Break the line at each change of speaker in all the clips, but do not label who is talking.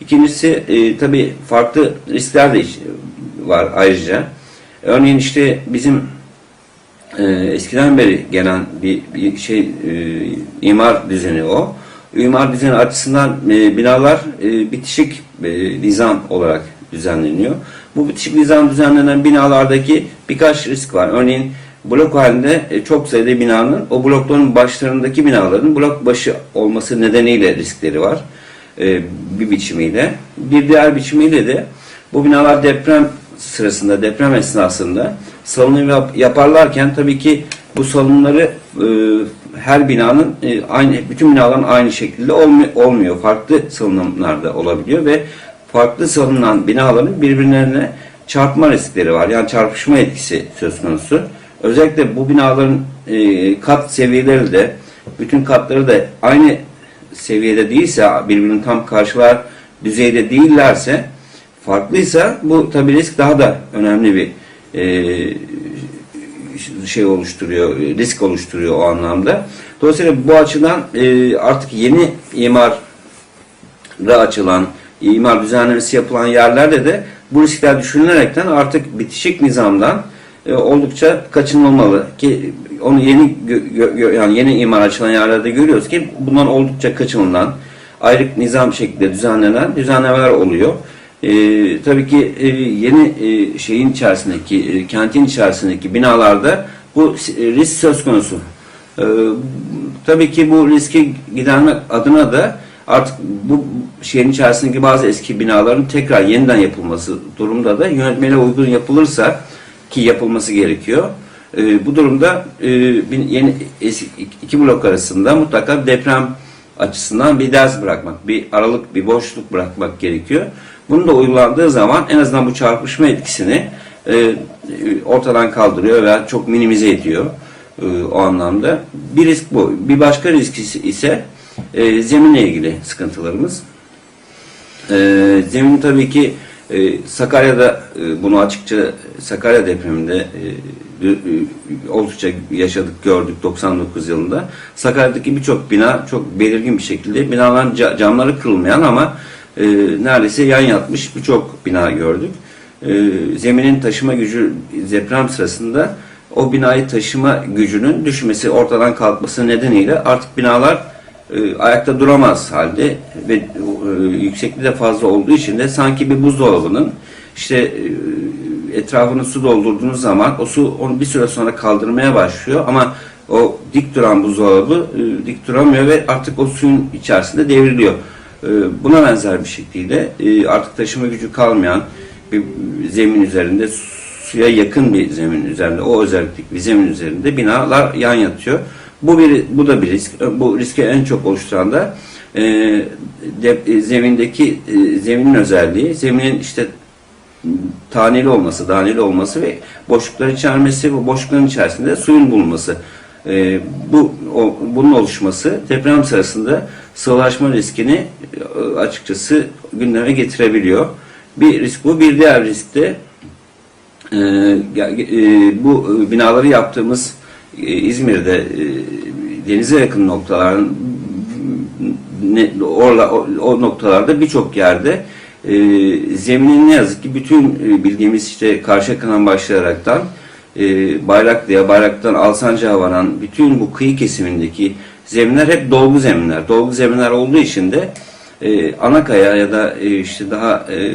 İkincisi e, tabii farklı riskler de var ayrıca. Örneğin işte bizim e, eskiden beri gelen bir, bir şey e, imar düzeni o. İmar düzeni açısından e, binalar e, bitişik e, nizam olarak düzenleniyor. Bu bitişik nizam düzenlenen binalardaki birkaç risk var. Örneğin blok halinde e, çok sayıda binanın o blokların başlarındaki binaların blok başı olması nedeniyle riskleri var. E, bir biçimiyle. Bir diğer biçimiyle de bu binalar deprem sırasında, deprem esnasında salınım yap- yaparlarken tabii ki bu salınımları e, her binanın e, aynı bütün binaların aynı şekilde olmu- olmuyor. Farklı salınımlarda olabiliyor ve farklı salınan binaların birbirlerine çarpma riskleri var. Yani çarpışma etkisi söz konusu. Özellikle bu binaların e, kat seviyeleri de bütün katları da aynı seviyede değilse birbirinin tam karşılar düzeyde değillerse farklıysa bu tabi risk daha da önemli bir e, şey oluşturuyor, risk oluşturuyor o anlamda. Dolayısıyla bu açıdan e, artık yeni imara açılan, imar düzenlemesi yapılan yerlerde de bu riskler düşünülerekten artık bitişik nizamdan e, oldukça kaçınılmalı ki onu yeni yani yeni imar açılan yerlerde görüyoruz ki bundan oldukça kaçınılan ayrık nizam şeklinde düzenlenen düzenlemeler oluyor. E, tabii ki e, yeni e, şeyin içerisindeki e, kentin içerisindeki binalarda bu s- risk söz konusu. E, tabii ki bu riski gidermek adına da artık bu şehrin içerisindeki bazı eski binaların tekrar yeniden yapılması durumda da yönetmeliğe uygun yapılırsa ki yapılması gerekiyor. E, bu durumda e, yeni eski, iki blok arasında mutlaka deprem açısından bir ders bırakmak, bir aralık, bir boşluk bırakmak gerekiyor. Bunu da uygulandığı zaman en azından bu çarpışma etkisini e, ortadan kaldırıyor veya çok minimize ediyor e, o anlamda. Bir risk bu. Bir başka risk ise- e, zeminle ilgili sıkıntılarımız. E, zemin tabii ki e, Sakarya'da e, bunu açıkça Sakarya depreminde e, oldukça yaşadık, gördük 99 yılında. Sakarya'daki birçok bina çok belirgin bir şekilde binaların ca- camları kırılmayan ama e, neredeyse yan yatmış birçok bina gördük. E, zeminin taşıma gücü deprem sırasında o binayı taşıma gücünün düşmesi, ortadan kalkması nedeniyle artık binalar e, ayakta duramaz halde ve e, yüksekliği de fazla olduğu için de sanki bir buzdolabının işte e, etrafını su doldurduğunuz zaman o su onu bir süre sonra kaldırmaya başlıyor ama o dik duran buzdolabı e, dik duramıyor ve artık o suyun içerisinde devriliyor. E, buna benzer bir şekilde e, artık taşıma gücü kalmayan bir zemin üzerinde suya yakın bir zemin üzerinde o özellikle bir zemin üzerinde binalar yan yatıyor. Bu bir bu da bir risk. Bu riski en çok oluşturan da e, de, e, zemindeki e, zeminin özelliği, zeminin işte taneli olması, daneli olması ve boşluklar içermesi bu boşlukların içerisinde suyun bulunması. E, bu o, bunun oluşması deprem sırasında sıvılaşma riskini e, açıkçası gündeme getirebiliyor. Bir risk bu. Bir diğer risk de e, e, bu e, binaları yaptığımız e, İzmir'de e, denize yakın noktaların ne, orla, o, o noktalarda birçok yerde e, zeminin ne yazık ki bütün e, bildiğimiz işte Karşıyaka'dan başlayaraktan e, Bayraklı'ya, Bayraklı'dan Alsancak'a varan bütün bu kıyı kesimindeki zeminler hep dolgu zeminler. Dolgu zeminler olduğu için de e, Anakaya ya da e, işte daha e,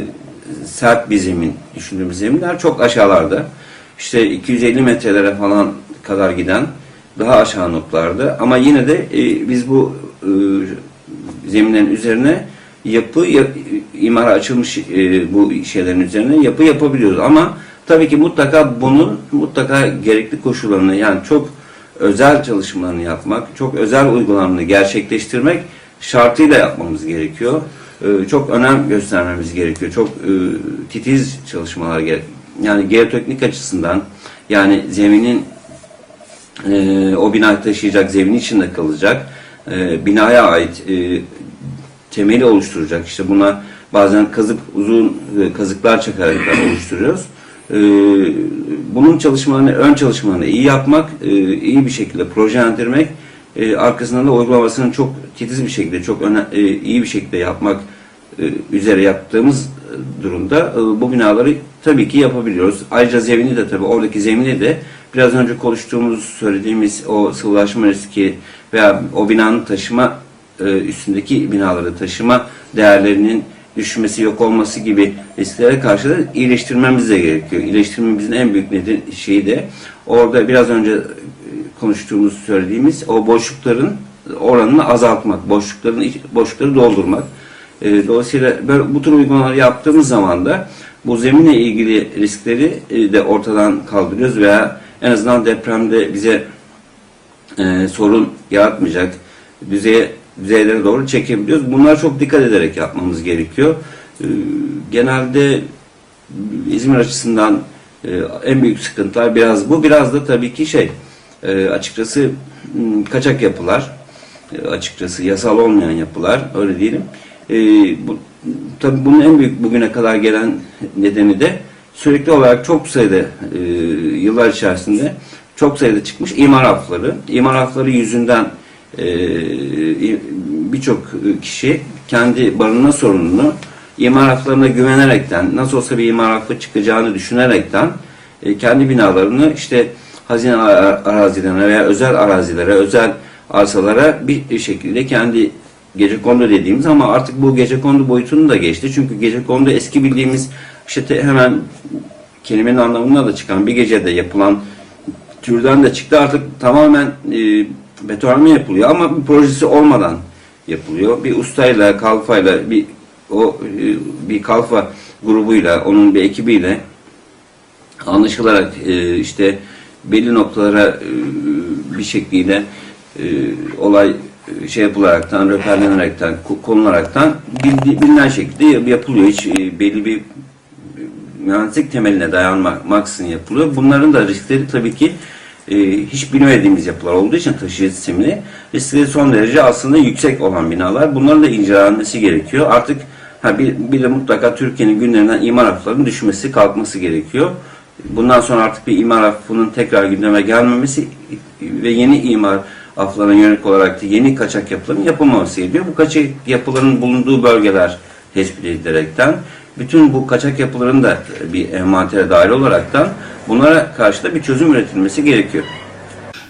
sert bir zemin düşündüğümüz zeminler çok aşağılarda. İşte 250 metrelere falan kadar giden daha aşağı noktalarda ama yine de e, biz bu e, zeminlerin üzerine yapı ya, imara açılmış e, bu şeylerin üzerine yapı yapabiliyoruz ama tabii ki mutlaka bunun mutlaka gerekli koşullarını yani çok özel çalışmalarını yapmak, çok özel uygulamalarını gerçekleştirmek şartıyla yapmamız gerekiyor. E, çok önem göstermemiz gerekiyor. Çok e, titiz çalışmalar gerek. Yani geoteknik açısından yani zeminin e, o binayı taşıyacak, zemin içinde kalacak, e, binaya ait e, temeli oluşturacak. İşte buna bazen kazık uzun e, kazıklar çakarak oluşturuyoruz. E, bunun çalışmalarını, ön çalışmalarını iyi yapmak, e, iyi bir şekilde projelendirmek, arkasından da uygulamasını çok titiz bir şekilde, çok iyi bir şekilde yapmak üzere yaptığımız durumda bu binaları tabii ki yapabiliyoruz. Ayrıca zemini de tabii oradaki zemini de biraz önce konuştuğumuz söylediğimiz o sıvılaşma riski veya o binanın taşıma e, üstündeki binaları taşıma değerlerinin düşmesi yok olması gibi risklere karşı da iyileştirmemiz de gerekiyor. İyileştirmemizin en büyük neden şeyi de orada biraz önce e, konuştuğumuz söylediğimiz o boşlukların oranını azaltmak, boşlukların boşlukları doldurmak. E, dolayısıyla böyle, bu tür uygulamaları yaptığımız zaman da bu zeminle ilgili riskleri de ortadan kaldırıyoruz veya en azından depremde bize e, sorun yaratmayacak düzeye düzeylere doğru çekebiliyoruz. Bunlar çok dikkat ederek yapmamız gerekiyor. E, genelde İzmir açısından e, en büyük sıkıntılar biraz bu. Biraz da tabii ki şey e, açıkçası m, kaçak yapılar e, açıkçası yasal olmayan yapılar öyle diyelim. Bu, tabii bunun en büyük bugüne kadar gelen nedeni de sürekli olarak çok sayıda yıllar içerisinde çok sayıda çıkmış imar hafları. İmar hafları yüzünden birçok kişi kendi barınma sorununu imar haflarına güvenerekten nasıl olsa bir imar hafı çıkacağını düşünerekten e, kendi binalarını işte hazine ara- arazilerine veya özel arazilere, özel arsalara bir şekilde kendi gece kondu dediğimiz ama artık bu gece kondu boyutunu da geçti. Çünkü gece kondu eski bildiğimiz işte te- hemen kelimenin anlamına da çıkan bir gecede yapılan türden de çıktı. Artık tamamen e, betonarme yapılıyor ama bir projesi olmadan yapılıyor. Bir ustayla, kalfayla, bir o e, bir kalfa grubuyla, onun bir ekibiyle anlaşılarak e, işte belli noktalara e, bir şekliyle e, olay şey yapılaraktan, röperlenerekten, ko- konularaktan bildi- bilinen şekilde yapılıyor. Hiç e, belli bir mühendislik temeline dayanmaksızın yapılıyor. Bunların da riskleri tabii ki e, hiç bilmediğimiz yapılar olduğu için taşıyıcı sistemini riskleri son derece aslında yüksek olan binalar. Bunların da incelenmesi gerekiyor. Artık ha, bir, bir de mutlaka Türkiye'nin gündeminden imar haflarının düşmesi, kalkması gerekiyor. Bundan sonra artık bir imar affının tekrar gündeme gelmemesi ve yeni imar aflarına yönelik olarak da yeni kaçak yapıların yapılmaması gerekiyor. Bu kaçak yapıların bulunduğu bölgeler tespit edilerekten bütün bu kaçak yapıların da bir envantere dahil olaraktan bunlara karşı da bir çözüm üretilmesi gerekiyor.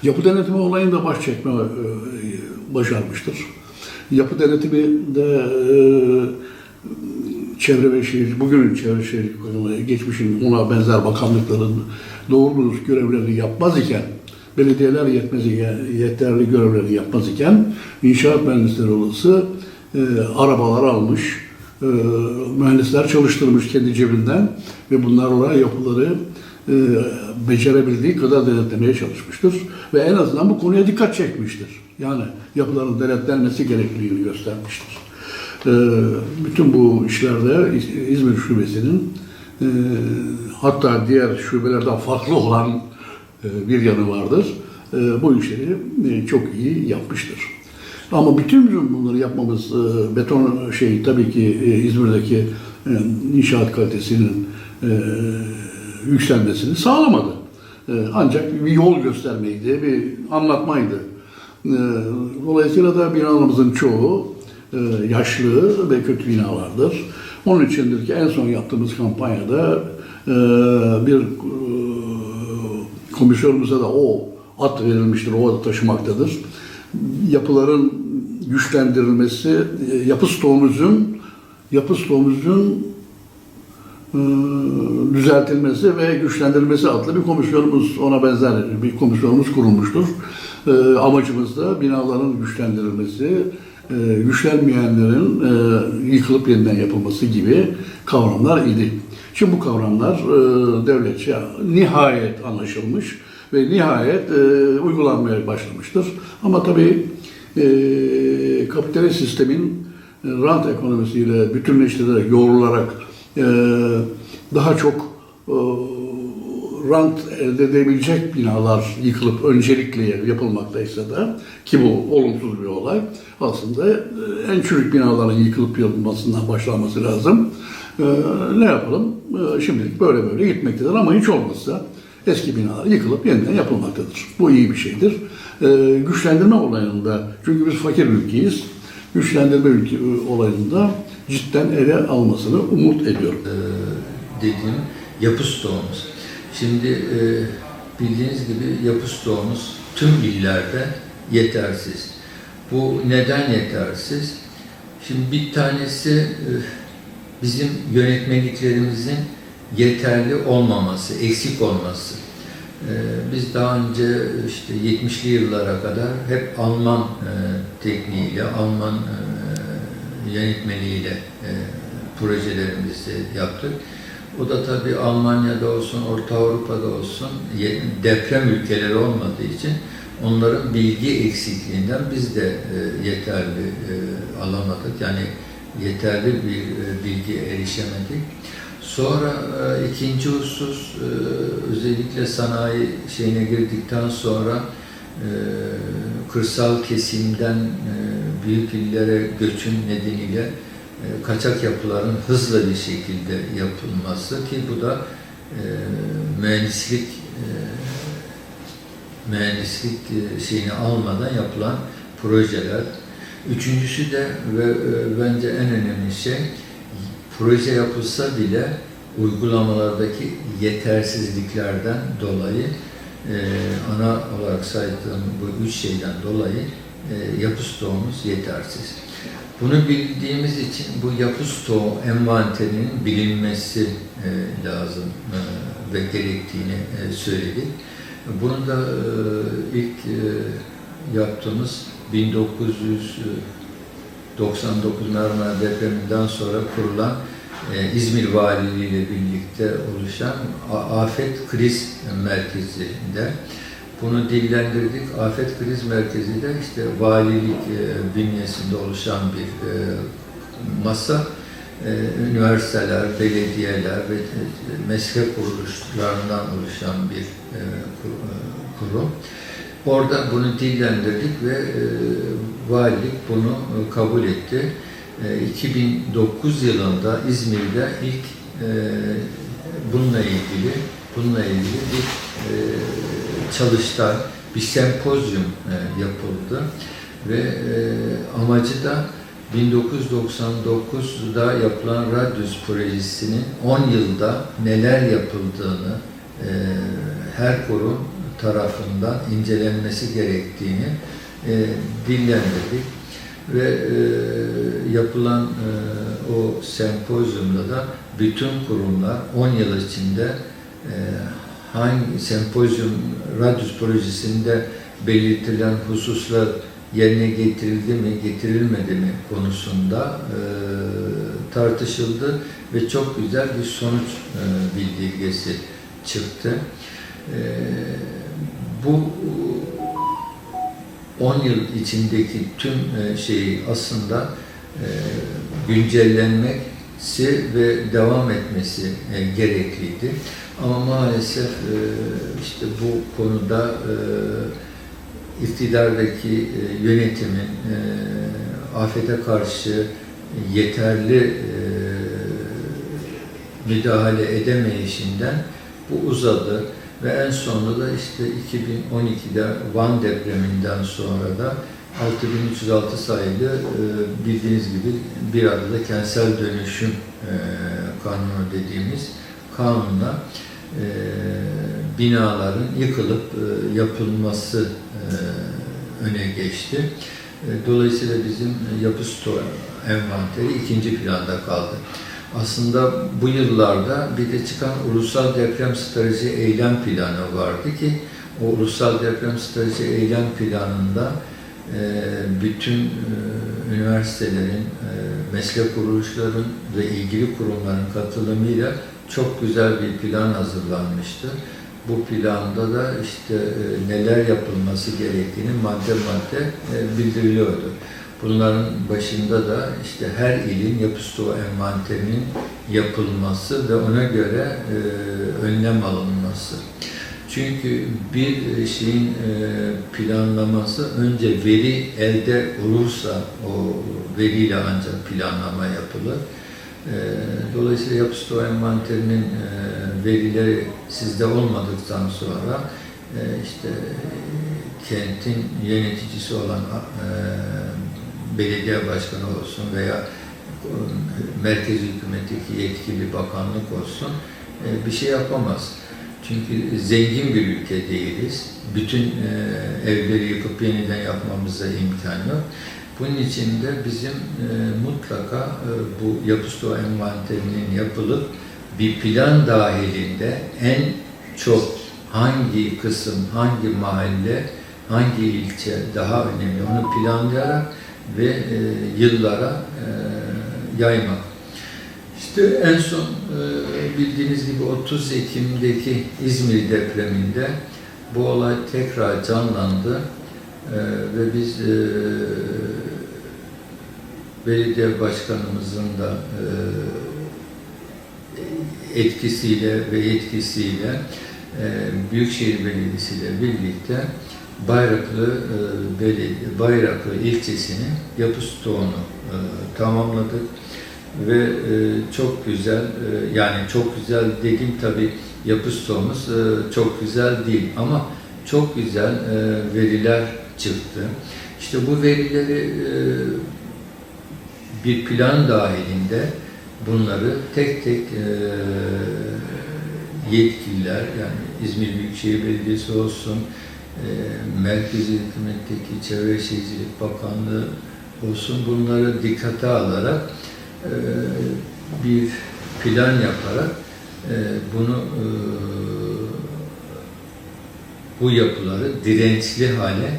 Yapı denetimi olayında baş çekme e, başarmıştır. Yapı denetimi de e, çevre ve şehir, bugünün çevre şehircilik Bakanlığı, geçmişin ona benzer bakanlıkların doğru görevlerini yapmaz iken, belediyeler yetmez iken, yeterli görevlerini yapmaz iken, inşaat mühendisleri olası e, arabalar almış, e, mühendisler çalıştırmış kendi cebinden ve bunlarla yapıları e, becerebildiği kadar denetlemeye çalışmıştır. Ve en azından bu konuya dikkat çekmiştir. Yani yapıların denetlenmesi gerekliliğini göstermiştir. E, bütün bu işlerde İz- İzmir Şubesi'nin e, hatta diğer şubelerden farklı olan bir yanı vardır. Bu işleri çok iyi yapmıştır. Ama bütün bunları yapmamız e, beton şey tabii ki e, İzmir'deki e, inşaat kalitesinin e, yükselmesini sağlamadı. E, ancak bir yol göstermeydi, bir anlatmaydı. E, dolayısıyla da binalarımızın çoğu e, yaşlı ve kötü binalardır. Onun içindir ki en son yaptığımız kampanyada e, bir e, komisyonumuza da o at verilmiştir, o adı taşımaktadır. Yapıların güçlendirilmesi, e, yapı stoğumuzun yapı stoğumuzun e, düzeltilmesi ve güçlendirilmesi adlı bir komisyonumuz, ona benzer bir komisyonumuz kurulmuştur. E, amacımız da binaların güçlendirilmesi, güçlenmeyenlerin yıkılıp yeniden yapılması gibi kavramlar idi. Şimdi bu kavramlar devletçe nihayet anlaşılmış ve nihayet uygulanmaya başlamıştır. Ama tabii e, kapitalist sistemin e, rant ekonomisiyle bütünleştirilerek, yoğrularak e, daha çok e, rant elde edebilecek binalar yıkılıp öncelikle yapılmaktaysa da ki bu olumsuz bir olay aslında e, en çürük binaların yıkılıp yapılmasından başlanması lazım. E, ne yapalım? E, şimdilik böyle böyle gitmektedir ama hiç olmazsa eski binalar yıkılıp yeniden yapılmaktadır. Bu iyi bir şeydir. E, güçlendirme olayında çünkü biz fakir ülkeyiz. Güçlendirme ülke, olayında cidden ele almasını umut ediyorum.
e, dediğim yapı stoğumuz. Şimdi e, bildiğiniz gibi yapı stoğumuz tüm illerde yetersiz. Bu neden yetersiz? Şimdi bir tanesi e, bizim yönetmeliklerimizin yeterli olmaması, eksik olması. E, Biz daha önce işte 70'li yıllara kadar hep Alman e, tekniğiyle, Alman e, yönetmeliğiyle e, projelerimizi yaptık. O da tabii Almanya'da olsun, Orta Avrupa'da olsun deprem ülkeleri olmadığı için onların bilgi eksikliğinden biz de yeterli alamadık. Yani yeterli bir bilgi erişemedik. Sonra e, ikinci husus e, özellikle sanayi şeyine girdikten sonra e, kırsal kesimden büyük illere göçün nedeniyle kaçak yapıların hızlı bir şekilde yapılması ki bu da mühendislik mühendislik şeyini almadan yapılan projeler. Üçüncüsü de ve bence en önemli şey proje yapılsa bile uygulamalardaki yetersizliklerden dolayı e, ana olarak saydığım bu üç şeyden dolayı e, yapı stoğumuz yetersiz. Bunu bildiğimiz için bu yapı stoğu envanterinin bilinmesi e, lazım e, ve gerektiğini e, söyledik. Bunu da e, ilk e, yaptığımız 1999 Marmara depreminden sonra kurulan e, İzmir Valiliği ile birlikte oluşan Afet Kriz Merkezi'nde bunu dillendirdik. Afet Kriz Merkezi de işte valilik e, bünyesinde oluşan bir e, masa. E, üniversiteler, belediyeler ve e, meslek kuruluşlarından oluşan bir e, e, kurum. Orada bunu dillendirdik ve e, valilik bunu e, kabul etti. E, 2009 yılında İzmir'de ilk e, bununla ilgili bununla ilgili bir e, çalıştay, bir sempozyum e, yapıldı ve e, amacı da 1999'da yapılan Radius projesinin 10 yılda neler yapıldığını e, her kurum tarafından incelenmesi gerektiğini e, dillendirdik ve e, yapılan e, o sempozyumda da bütün kurumlar 10 yıl içinde e, hangi sempozyum Radius projesinde belirtilen hususlar yerine getirildi mi, getirilmedi mi konusunda e, tartışıldı ve çok güzel bir sonuç e, bildirgesi çıktı. E, bu 10 yıl içindeki tüm e, şeyi aslında e, güncellenmesi ve devam etmesi e, gerekliydi. Ama maalesef e, işte bu konuda e, iktidardaki e, yönetimin e, afete karşı yeterli e, müdahale edemeyişinden bu uzadı ve en sonunda da işte 2012'de Van depreminden sonra da 6306 sayılı e, bildiğiniz gibi bir adı da kentsel dönüşüm e, kanunu dediğimiz kanunla e, binaların yıkılıp yapılması öne geçti. Dolayısıyla bizim yapı stoğu envanteri ikinci planda kaldı. Aslında bu yıllarda bir de çıkan Ulusal Deprem Strateji Eylem Planı vardı ki o Ulusal Deprem Strateji Eylem Planı'nda e, bütün e, üniversitelerin, e, meslek kuruluşların ve ilgili kurumların katılımıyla çok güzel bir plan hazırlanmıştı. Bu planda da işte e, neler yapılması gerektiğini madde madde e, bildiriliyordu. Bunların başında da işte her ilin yapı stoğu envanterinin yapılması ve ona göre e, önlem alınması. Çünkü bir şeyin e, planlaması önce veri elde olursa o veriyle ancak planlama yapılır. E, Dolayısıyla yapı stoğu envanterinin e, verileri sizde olmadıktan sonra işte kentin yöneticisi olan belediye başkanı olsun veya merkez hükümetteki yetkili bakanlık olsun e, bir şey yapamaz. Çünkü zengin bir ülke değiliz. Bütün e, evleri yıkıp yeniden yapmamıza imkan yok. Bunun için de bizim e, mutlaka e, bu yapı stoğu envanterinin yapılıp bir plan dahilinde en çok hangi kısım, hangi mahalle, hangi ilçe daha önemli onu planlayarak ve e, yıllara e, yaymak. İşte en son e, bildiğiniz gibi 30 Ekim'deki İzmir depreminde bu olay tekrar canlandı E, ve biz e, belediye başkanımızın da e, etkisiyle ve yetkisiyle e, Büyükşehir Belediyesi ile birlikte Bayraklı e, Belediye, Bayraklı ilçesinin yapı stoğunu e, tamamladık ve e, çok güzel yani çok güzel dediğim tabi yapı stoğumuz çok güzel değil ama çok güzel veriler çıktı. İşte bu verileri bir plan dahilinde bunları tek tek yetkililer yani İzmir Büyükşehir Belediyesi olsun, e, Merkezi Hükümet'teki Çevre Şehircilik Bakanlığı olsun bunları dikkate alarak e, bir plan yaparak e, bunu e, bu yapıları dirençli hale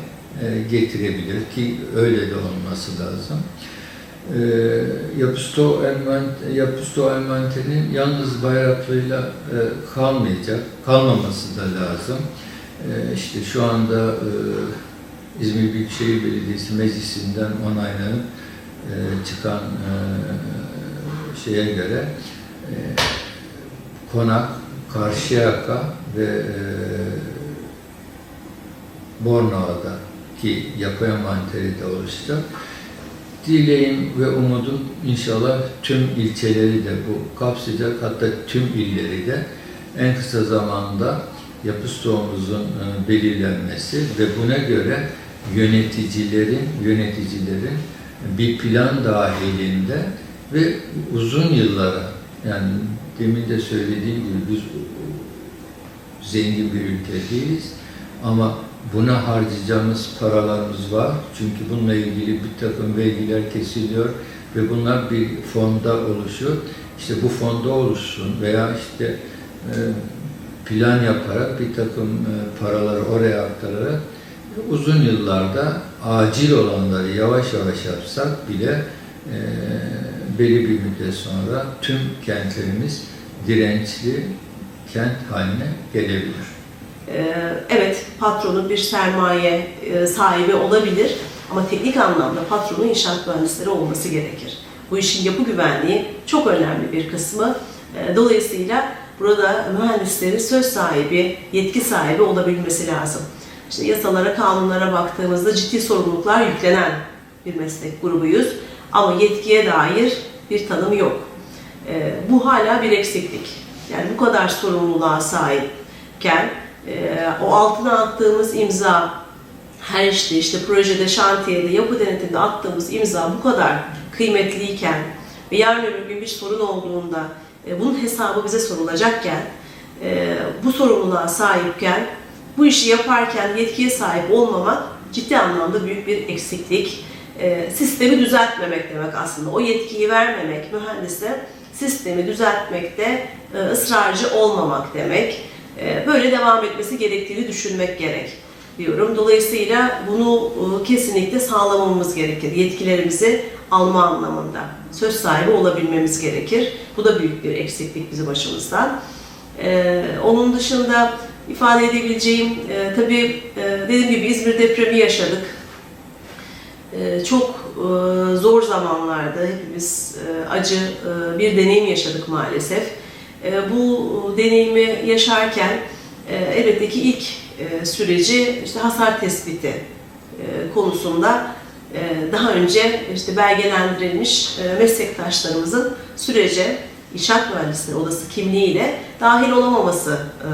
e, getirebilir ki öyle de olması lazım. E, yapısto envant, yapısto envanterinin yalnız bayraklıyla e, kalmayacak, kalmaması da lazım. E, işte şu anda e, İzmir Büyükşehir Belediyesi Meclisi'nden onaylanıp e, çıkan e, şeye göre Konak, Karşıyaka ve e, Bornova'daki yapı envanteri de oluşacak. Dileğim ve umudum inşallah tüm ilçeleri de bu kapsayacak hatta tüm illeri de en kısa zamanda yapı stoğumuzun e, belirlenmesi ve buna göre yöneticilerin yöneticilerin bir plan dahilinde ve uzun yıllara yani demin de söylediğim gibi biz zengin bir ülke değiliz ama buna harcayacağımız paralarımız var. Çünkü bununla ilgili bir takım vergiler kesiliyor ve bunlar bir fonda oluşuyor. İşte bu fonda oluşsun veya işte e, plan yaparak bir takım e, paraları oraya aktararak uzun yıllarda acil olanları yavaş yavaş yapsak bile e, belli bir müddet sonra tüm kentlerimiz dirençli kent haline gelebilir.
Ee, Evet, patronun bir sermaye e, sahibi olabilir ama teknik anlamda patronun inşaat mühendisleri olması gerekir. Bu işin yapı güvenliği çok önemli bir kısmı. Dolayısıyla burada mühendislerin söz sahibi, yetki sahibi olabilmesi lazım. İşte yasalara, kanunlara baktığımızda ciddi sorumluluklar yüklenen bir meslek grubuyuz ama yetkiye dair bir tanım yok. Ee, Bu hala bir eksiklik. Yani bu kadar sorumluluğa sahipken e, o altına attığımız imza, her işte işte projede, şantiyede, yapı denetiminde attığımız imza bu kadar kıymetliyken ve yarın öbür gün bir sorun olduğunda e, bunun hesabı bize sorulacakken, e, bu sorumluluğa sahipken, bu işi yaparken yetkiye sahip olmamak ciddi anlamda büyük bir eksiklik. E, sistemi düzeltmemek demek aslında. O yetkiyi vermemek mühendise sistemi düzeltmekte ısrarcı olmamak demek. Böyle devam etmesi gerektiğini düşünmek gerek diyorum. Dolayısıyla bunu kesinlikle sağlamamız gerekir. Yetkilerimizi alma anlamında. Söz sahibi olabilmemiz gerekir. Bu da büyük bir eksiklik bizim başımızdan. E, onun dışında ifade edebileceğim, e, tabii e, dediğim gibi İzmir depremi yaşadık. E, çok e, zor zamanlarda hepimiz e, acı e, bir deneyim yaşadık maalesef. E, Bu deneyimi yaşarken e, elbette ki ilk e, süreci işte hasar tespiti e, konusunda daha önce işte belgelendirilmiş e, meslektaşlarımızın sürece inşaat mühendisleri odası kimliğiyle dahil olamaması e,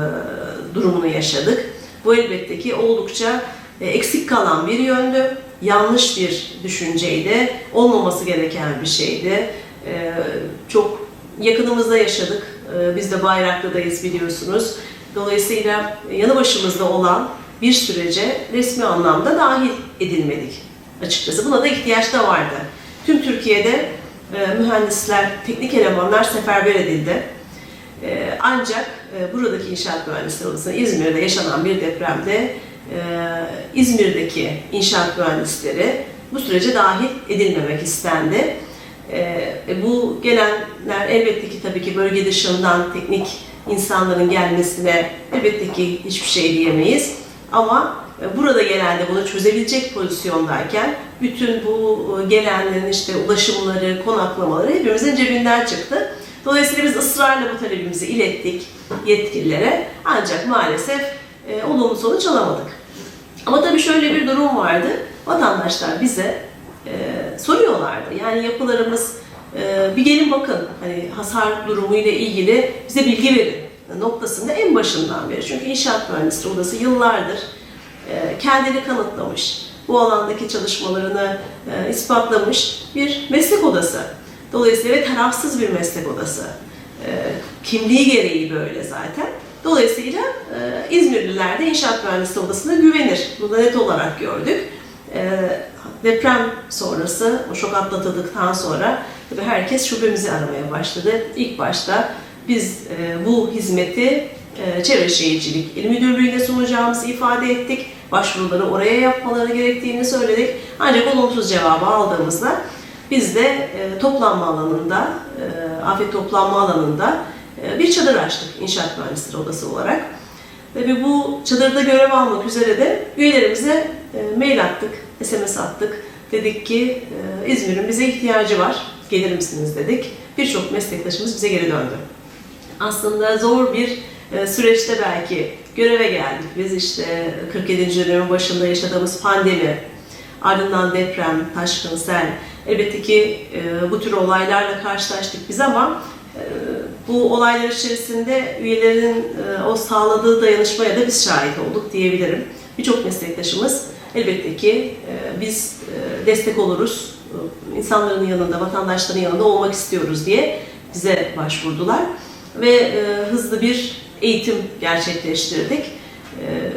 durumunu yaşadık. Bu elbette ki oldukça e, eksik kalan bir yöndü, yanlış bir düşünceydi, olmaması gereken bir şeydi. çok yakınımızda yaşadık. Biz de Bayraklı'dayız biliyorsunuz. Dolayısıyla yanı başımızda olan bir sürece resmi anlamda dahil edilmedik açıkçası. Buna da ihtiyaç da vardı. Tüm Türkiye'de e, mühendisler, teknik elemanlar seferber edildi. E, ancak e, buradaki inşaat mühendisleri odasında İzmir'de yaşanan bir depremde e, İzmir'deki inşaat mühendisleri bu sürece dahil edilmemek istendi. E, e, bu gelenler elbette ki tabii ki bölge dışından teknik insanların gelmesine elbette ki hiçbir şey diyemeyiz. Ama burada genelde bunu çözebilecek pozisyondayken bütün bu e, gelenlerin işte ulaşımları, konaklamaları hepimizin cebinden çıktı. Dolayısıyla biz ısrarla bu talebimizi ilettik yetkililere ancak maalesef e, olumlu sonuç alamadık. Ama tabii şöyle bir durum vardı. Vatandaşlar bize e, soruyorlardı. Yani yapılarımız e, bir gelin bakın hani hasar durumu ile ilgili bize bilgi verin noktasında en başından beri. Çünkü inşaat mühendisliği odası yıllardır e, kendini kanıtlamış, bu alandaki çalışmalarını e, ispatlamış bir meslek odası. Dolayısıyla tarafsız bir meslek odası. E, kimliği gereği böyle zaten. Dolayısıyla e, İzmirliler de inşaat mühendisliği odasına güvenir. Bunu da net olarak gördük. E, deprem sonrası, o şok atlatıldıktan sonra tabii herkes şubemizi aramaya başladı. İlk başta biz e, bu hizmeti e, Çevre Şehircilik İl Müdürlüğü'ne sunacağımızı ifade ettik. Başvuruları oraya yapmaları gerektiğini söyledik. Ancak olumsuz cevabı aldığımızda biz de e, toplanma alanında, e, afet toplanma alanında e, bir çadır açtık inşaat mühendisleri odası olarak. Ve bu çadırda görev almak üzere de üyelerimize e, mail attık, SMS attık. Dedik ki e, İzmir'in bize ihtiyacı var, gelir misiniz dedik. Birçok meslektaşımız bize geri döndü. Aslında zor bir süreçte belki göreve geldik. Biz işte 47. dönemin başında yaşadığımız pandemi, ardından deprem, taşkın, sel. Elbette ki e, bu tür olaylarla karşılaştık biz ama e, bu olaylar içerisinde üyelerin e, o sağladığı dayanışmaya da biz şahit olduk diyebilirim. Birçok meslektaşımız elbette ki biz destek oluruz, insanların yanında, vatandaşların yanında olmak istiyoruz diye bize başvurdular ve hızlı bir eğitim gerçekleştirdik e,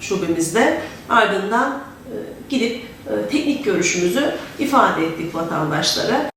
şubemizde. Ardından e, gidip e, teknik görüşümüzü ifade ettik vatandaşlara.